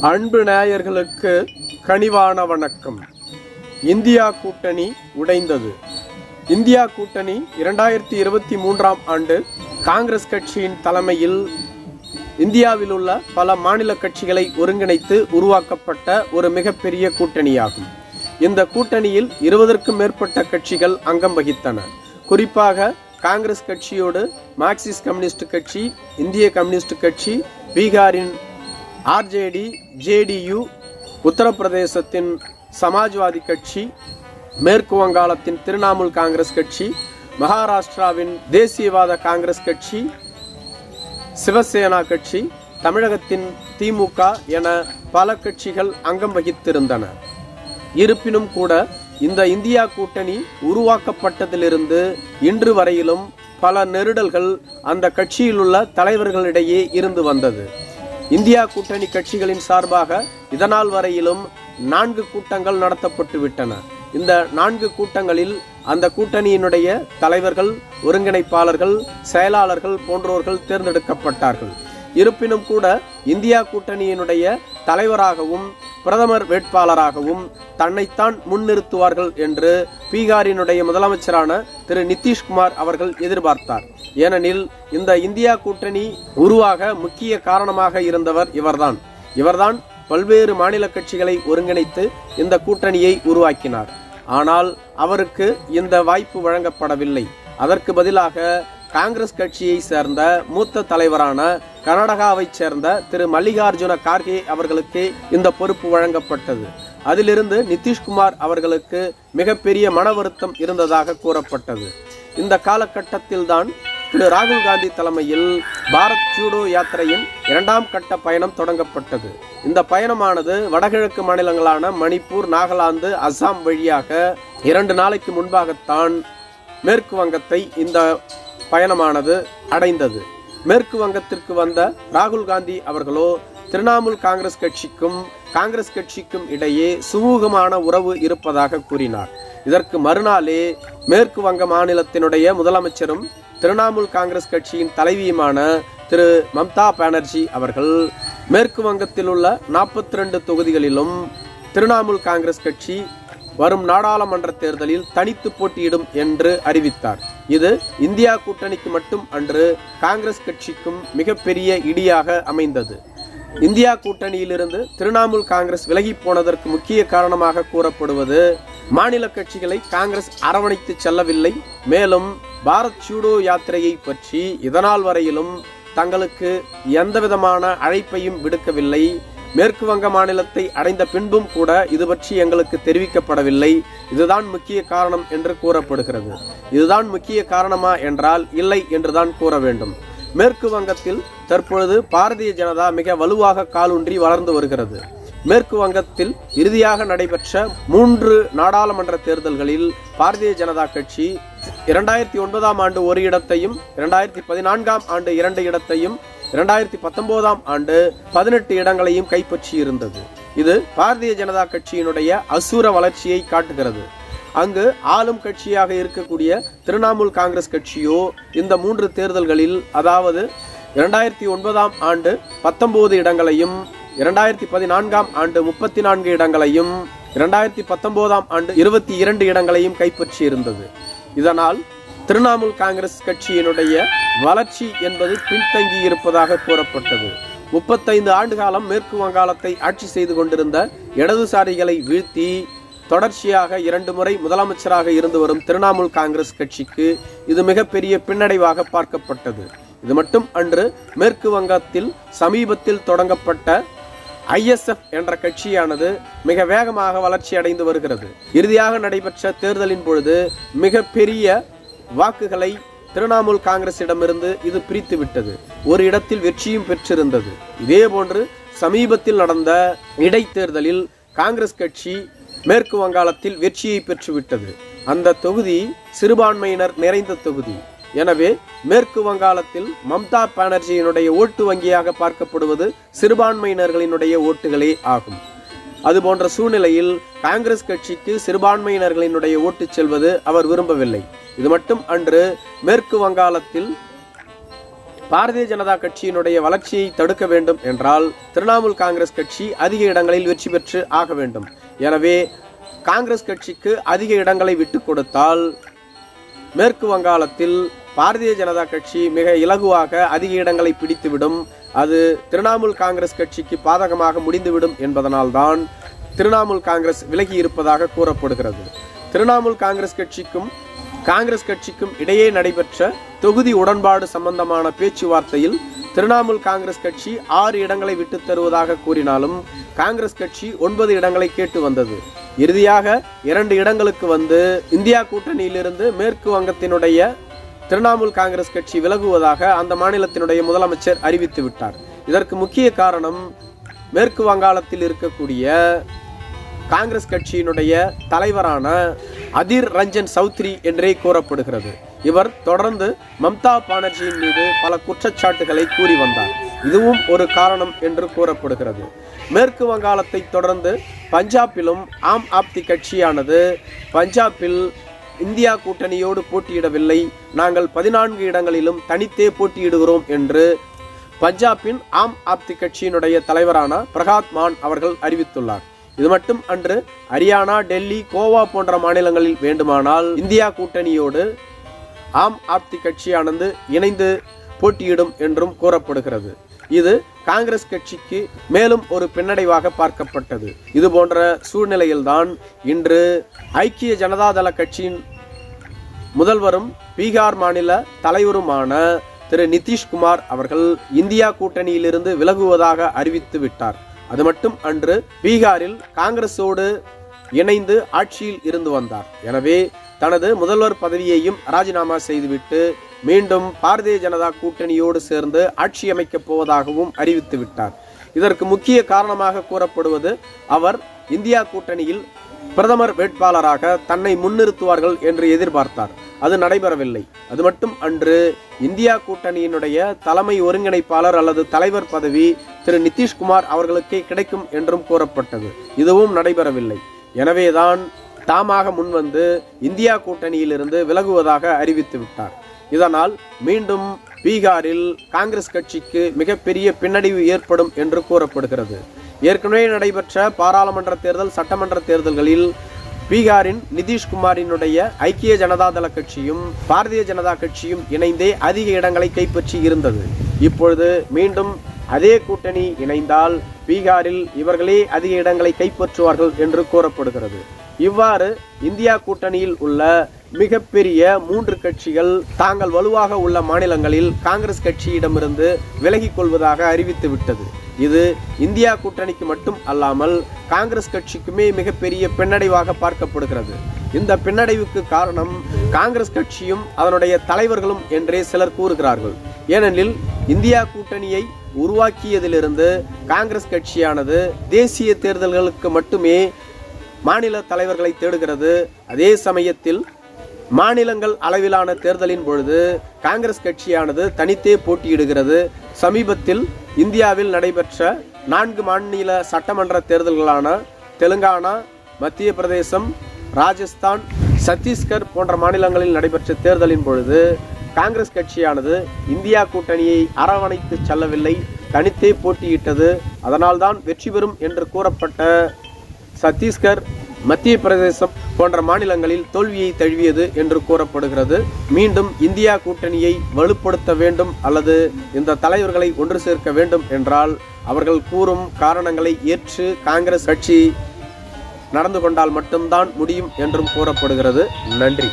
அன்பு நேயர்களுக்கு கனிவான வணக்கம். இந்தியா கூட்டணி உடைந்தது. இந்தியா கூட்டணி இரண்டாயிரத்தி இருபத்தி மூன்றாம் ஆண்டு காங்கிரஸ் கட்சியின் தலைமையில் இந்தியாவில் உள்ள பல மாநில கட்சிகளை ஒருங்கிணைத்து உருவாக்கப்பட்ட ஒரு மிகப்பெரிய கூட்டணியாகும். இந்த கூட்டணியில் இருபதற்கும் மேற்பட்ட கட்சிகள் அங்கம் வகித்தன. குறிப்பாக காங்கிரஸ் கட்சியோடு மார்க்சிஸ்ட் கம்யூனிஸ்ட் கட்சி இந்திய கம்யூனிஸ்ட் கட்சி பீகாரின் ஆர்ஜேடி ஜேடியு உத்தரப்பிரதேசத்தின் சமாஜ்வாதி கட்சி மேற்கு வங்காளத்தின் திரிணாமுல் காங்கிரஸ் கட்சி மகாராஷ்டிராவின் தேசியவாத காங்கிரஸ் கட்சி சிவசேனா கட்சி தமிழகத்தின் திமுக என பல கட்சிகள் அங்கம் வகித்திருந்தன. இருப்பினும் கூட இந்த இந்தியா கூட்டணி உருவாக்கப்பட்டதிலிருந்து இன்று வரையிலும் பல நெருடல்கள் அந்த கட்சியிலுள்ள தலைவர்களிடையே இருந்து வந்தது. இந்தியா கூட்டணி கட்சிகளின் சார்பாக இதனால் வரையிலும் நான்கு கூட்டங்கள் நடத்தப்பட்டு விட்டன. இந்த நான்கு கூட்டங்களில் அந்த கூட்டணியினுடைய தலைவர்கள் ஒருங்கிணைப்பாளர்கள் செயலாளர்கள் போன்றோர்கள் தேர்ந்தெடுக்கப்பட்டார்கள். இருப்பினும் கூட இந்தியா கூட்டணியினுடைய தலைவராகவும் பிரதமர் வேட்பாளராகவும் தன்னைத்தான் முன்னிறுத்துவார்கள் என்று பீகாரினுடைய முதலமைச்சரான திரு நிதிஷ்குமார் அவர்கள் எதிர்பார்த்தார். ஏனெனில் இந்த இந்தியா கூட்டணி உருவாக முக்கிய காரணமாக இருந்தவர் இவர்தான். இவர்தான் பல்வேறு மாநில கட்சிகளை ஒருங்கிணைத்து இந்த கூட்டணியை உருவாக்கினார். ஆனால் அவருக்கு இந்த வாய்ப்பு வழங்கப்படவில்லை. அதற்கு பதிலாக காங்கிரஸ் கட்சியை சேர்ந்த மூத்த தலைவரான கர்நாடகாவைச் சேர்ந்த திரு மல்லிகார்ஜுன கார்கே அவர்களுக்கு இந்த பொறுப்பு வழங்கப்பட்டது. அதிலிருந்து நிதிஷ்குமார் அவர்களுக்கு மிகப்பெரிய மன வருத்தம் இருந்ததாக கூறப்பட்டது. இந்த காலகட்டத்தில்தான் திரு ராகுல் காந்தி தலைமையில் பாரத் ஜூடோ யாத்திரையின் இரண்டாம் கட்ட பயணம் தொடங்கப்பட்டது. இந்த பயணமானது வடகிழக்கு மாநிலங்களான மணிப்பூர் நாகாலாந்து அஸ்ஸாம் வழியாக இரண்டு நாளைக்கு முன்பாகத்தான் மேற்கு வங்கத்தை இந்த பயணமானது அடைந்தது. மேற்கு வங்கத்திற்கு வந்த ராகுல் காந்தி அவர்களோ திரிணாமுல் காங்கிரஸ் கட்சிக்கும் காங்கிரஸ் கட்சிக்கும் இடையே சுமூகமான உறவு இருப்பதாக கூறினார். இதற்கு மறுநாளே மேற்கு வங்க மாநிலத்தினுடைய முதலமைச்சரும் திரிணாமுல் காங்கிரஸ் கட்சியின் தலைவியுமான திரு மம்தா பானர்ஜி அவர்கள் மேற்கு வங்கத்தில் உள்ள நாற்பத்தி ரெண்டு தொகுதிகளிலும் திரிணாமுல் காங்கிரஸ் கட்சி வரும் நாடாளுமன்ற தேர்தலில் தனித்து போட்டியிடும் என்று அறிவித்தார். இது இந்தியா கூட்டணிக்கு மட்டும் அன்று காங்கிரஸ் கட்சிக்கும் மிகப்பெரிய இடியாக அமைந்தது. இந்தியா கூட்டணியிலிருந்து திரிணாமுல் காங்கிரஸ் விலகி போனதற்கு முக்கிய காரணமாக கூறப்படுவது மாநில கட்சிகளை காங்கிரஸ் அரவணைத்து செல்லவில்லை. மேலும் பாரத் சூடோ யாத்திரையை பற்றி இதனால் வரையிலும் தங்களுக்கு எந்தவிதமான அழைப்பையும் விடுக்கவில்லை. மேற்கு வங்க மாநிலத்தை அடைந்த பின்பும் கூட இது பற்றி எங்களுக்கு தெரிவிக்கப்படவில்லை. இதுதான் முக்கிய காரணம் என்று கூறப்படுகிறது. இதுதான் முக்கிய காரணமா என்றால் இல்லை என்றுதான் கூற வேண்டும். மேற்கு வங்கத்தில் தற்பொழுது பாரதிய ஜனதா மிக வலுவாக காலூன்றி வளர்ந்து வருகிறது. மேற்கு வங்கத்தில் இறுதியாக நடைபெற்ற மூன்று நாடாளுமன்ற தேர்தல்களில் பாரதிய ஜனதா கட்சி இரண்டாயிரத்தி ஒன்பதாம் ஆண்டு ஒரு இடத்தையும் இரண்டாயிரத்தி பதினான்காம் ஆண்டு இரண்டு இடத்தையும் இரண்டாயிரத்தி பத்தொன்பதாம் ஆண்டு பதினெட்டு இடங்களையும் கைப்பற்றி இருந்தது இது பாரதிய ஜனதா கட்சியினுடைய அசுர வளர்ச்சியை காட்டுகிறது. அங்கு ஆளும் கட்சியாக இருக்கக்கூடிய திரிணாமுல் காங்கிரஸ் கட்சியோ இந்த மூன்று தேர்தல்களில் அதாவது இரண்டாயிரத்தி ஒன்பதாம் ஆண்டு பத்தொன்பது இடங்களையும் இரண்டாயிரத்தி பதினான்காம் ஆண்டு முப்பத்தி நான்கு இடங்களையும் இரண்டாயிரத்தி பத்தொன்பதாம் ஆண்டு இருபத்தி இரண்டு இடங்களையும் கைப்பற்றி இருந்தது இதனால் திரிணாமுல் காங்கிரஸ் கட்சியினுடைய வளர்ச்சி என்பது பின்தங்கி இருப்பதாக கூறப்பட்டது. முப்பத்தைந்து ஆண்டு காலம் மேற்கு வங்காளத்தை ஆட்சி செய்து கொண்டிருந்த இடதுசாரிகளை வீழ்த்தி தொடர்ச்சியாக இரண்டு முறை முதலமைச்சராக இருந்து வரும் திரிணாமுல் காங்கிரஸ் கட்சிக்கு இது மிகப்பெரிய பின்னடைவாக பார்க்கப்பட்டது. இது மட்டும் அன்று மேற்கு வங்கத்தில் சமீபத்தில் தொடங்கப்பட்ட ஐஎஸ்எஃப் என்ற கட்சியானது மிக வேகமாக வளர்ச்சி அடைந்து வருகிறது. இறுதியாக நடைபெற்ற தேர்தலின் பொழுது மிக பெரிய வாக்குகளை திரிணாமுல் காங்கிரசிடமிருந்து இது பிரித்துவிட்டது. ஒரு இடத்தில் வெற்றியும் பெற்றிருந்தது. இதே போன்று சமீபத்தில் நடந்த இடைத்தேர்தலில் காங்கிரஸ் கட்சி மேற்கு வங்காளத்தில் வெற்றியை பெற்றுவிட்டது. அந்த தொகுதி சிறுபான்மையினர் நிறைந்த தொகுதி. எனவே மேற்கு வங்காளத்தில் மம்தா பானர்ஜியினுடைய ஓட்டு வங்கியாக பார்க்கப்படுவது சிறுபான்மையினர்களினுடைய ஓட்டுகளே ஆகும். அதுபோன்ற சூழ்நிலையில் காங்கிரஸ் கட்சிக்கு சிறுபான்மையினர்களினுடைய ஓட்டு செல்வது அவர் விரும்பவில்லை. இது மட்டும் அன்று மேற்கு வங்காளத்தில் பாரதிய ஜனதா கட்சியினுடைய வளர்ச்சியை தடுக்க வேண்டும் என்றால் திரிணாமுல் காங்கிரஸ் கட்சி அதிக இடங்களில் வெற்றி பெற்று ஆக வேண்டும். எனவே காங்கிரஸ் கட்சிக்கு அதிக இடங்களை விட்டு கொடுத்தால் மேற்கு வங்காளத்தில் பாரதிய ஜனதா கட்சி மிக இலகுவாக அதிக இடங்களை பிடித்துவிடும். அது திரிணாமுல் காங்கிரஸ் கட்சிக்கு பாதகமாக முடிந்துவிடும் என்பதனால்தான் திரிணாமுல் காங்கிரஸ் விலகி இருப்பதாக கூறப்படுகிறது. திரிணாமுல் காங்கிரஸ் கட்சிக்கும் காங்கிரஸ் கட்சிக்கும் இடையே நடைபெற்ற தொகுதி உடன்பாடு சம்பந்தமான பேச்சுவார்த்தையில் திரிணாமுல் காங்கிரஸ் கட்சி ஆறு இடங்களை விட்டு தருவதாக கூறினாலும் காங்கிரஸ் கட்சி ஒன்பது இடங்களை கேட்டு வந்தது. இறுதியாக இரண்டு இடங்களுக்கு வந்து இந்தியா கூட்டணியிலிருந்து மேற்கு வங்கத்தினுடைய திரிணாமுல் காங்கிரஸ் கட்சி விலகுவதாக அந்த மாநிலத்தினுடைய முதலமைச்சர் அறிவித்து விட்டார். இதற்கு முக்கிய காரணம் மேற்கு வங்காளத்தில் இருக்கக்கூடிய காங்கிரஸ் கட்சியினுடைய தலைவரான அதிர் ரஞ்சன் சௌத்ரி என்றே கூறப்படுகிறது. இவர் தொடர்ந்து மம்தா பானர்ஜியின் மீது பல குற்றச்சாட்டுகளை கூறி வந்தார். இதுவும் ஒரு காரணம் என்று கூறப்படுகிறது. மேற்கு வங்காளத்தை தொடர்ந்து பஞ்சாபிலும் ஆம் ஆப்தி கட்சியானது பஞ்சாபில் இந்தியா கூட்டணியோடு போட்டியிடவில்லை. நாங்கள் பதினான்கு இடங்களிலும் தனித்தே போட்டியிடுகிறோம் என்று பஞ்சாபின் ஆம் ஆப்தி கட்சியினுடைய தலைவரான பிரகாத் மான் அவர்கள் அறிவித்துள்ளார். இது மட்டும் அன்று ஹரியானா டெல்லி கோவா போன்ற மாநிலங்களில் வேண்டுமானால் இந்தியா கூட்டணியோடு ஆம் ஆப்தி கட்சியானது இணைந்து போட்டியிடும் என்றும் கூறப்படுகிறது. இது காங்கிரஸ் கட்சிக்கு மேலும் ஒரு பின்னடைவாக பார்க்கப்பட்டது. இது போன்ற சூழ்நிலையில்தான் இன்று ஐக்கிய ஜனதாதள கட்சியின் முதல்வரும் பீகார் மாநில தலைவருமான திரு நிதிஷ்குமார் அவர்கள் இந்தியா கூட்டணியிலிருந்து விலகுவதாக அறிவித்து விட்டார். அது மட்டும் அன்று பீகாரில் காங்கிரஸோடு இணைந்து ஆட்சியில் இருந்து வந்தார். எனவே தனது முதல்வர் பதவியையும் ராஜினாமா செய்துவிட்டு மீண்டும் பாரதிய ஜனதா கூட்டணியோடு சேர்ந்து ஆட்சி அமைக்கப் போவதாகவும் அறிவித்துவிட்டார் இதற்கு முக்கிய காரணமாக கூறப்படுவது அவர் இந்தியா கூட்டணியில் பிரதமர் வேட்பாளராக தன்னை முன்னிறுத்துவார்கள் என்று எதிர்பார்த்தார். அது நடைபெறவில்லை. அது மட்டும் அன்று இந்தியா கூட்டணியினுடைய தலைமை ஒருங்கிணைப்பாளர் அல்லது தலைவர் பதவி திரு நிதிஷ்குமார் அவர்களுக்கே கிடைக்கும் என்றும் கூறப்பட்டது. இதுவும் நடைபெறவில்லை. எனவேதான் தாமாக முன்வந்து இந்தியா கூட்டணியிலிருந்து விலகுவதாக அறிவித்து விட்டார். இதனால் மீண்டும் பீகாரில் காங்கிரஸ் கட்சிக்கு மிகப்பெரிய பின்னடைவு ஏற்படும் என்று கூறப்படுகிறது. ஏற்கனவே நடைபெற்ற பாராளுமன்ற தேர்தல் சட்டமன்ற தேர்தல்களில் பீகாரின் நிதிஷ்குமாரினுடைய ஐக்கிய ஜனதாதள கட்சியும் பாரதிய ஜனதா கட்சியும் இணைந்தே அதிக இடங்களை கைப்பற்றி இருந்தது. இப்பொழுது மீண்டும் அதே கூட்டணி இணைந்தால் பீகாரில் இவர்களே அதிக இடங்களை கைப்பற்றுவார்கள் என்று கூறப்படுகிறது. இவ்வாறு இந்தியா கூட்டணியில் உள்ள மிகப்பெரிய மூன்று கட்சிகள் தாங்கள் வலுவாக உள்ள மாநிலங்களில் காங்கிரஸ் கட்சியிடமிருந்து விலகிக் கொள்வதாக அறிவித்து விட்டது. இது இந்தியா கூட்டணிக்கு மட்டும் அல்லாமல் காங்கிரஸ் கட்சிக்குமே மிகப்பெரிய பின்னடைவாக பார்க்கப்படுகிறது. இந்த பின்னடைவுக்கு காரணம் காங்கிரஸ் கட்சியும் அதனுடைய தலைவர்களும் என்றே சிலர் கூறுகிறார்கள். ஏனெனில் இந்தியா கூட்டணியை உருவாக்கியதிலிருந்து காங்கிரஸ் கட்சியானது தேசிய தேர்தல்களுக்கு மட்டுமே மாநில தலைவர்களை தேடுகிறது. அதே சமயத்தில் மாநிலங்கள் அளவிலான தேர்தலின் பொழுது காங்கிரஸ் கட்சியானது தனித்தே போட்டியிடுகிறது. சமீபத்தில் இந்தியாவில் நடைபெற்ற நான்கு மாநில சட்டமன்ற தேர்தல்களான தெலுங்கானா மத்திய பிரதேசம் ராஜஸ்தான் சத்தீஸ்கர் போன்ற மாநிலங்களில் நடைபெற்ற தேர்தலின் பொழுது காங்கிரஸ் கட்சியானது இந்தியா கூட்டணியை அரவணைத்து செல்லவில்லை. தனித்தே போட்டியிட்டது. அதனால்தான் வெற்றி பெறும் என்று கூறப்பட்ட சத்தீஸ்கர் மத்திய பிரதேசம் போன்ற மாநிலங்களில் தோல்வியை தழுவியது என்று கூறப்படுகிறது. மீண்டும் இந்தியா கூட்டணியை வலுப்படுத்த வேண்டும் அல்லது இந்த தலைவர்களை ஒன்று சேர்க்க வேண்டும் என்றால் அவர்கள் கூறும் காரணங்களை ஏற்று காங்கிரஸ் கட்சி நடந்து கொண்டால் மட்டும்தான் முடியும் என்றும் கூறப்படுகிறது. நன்றி.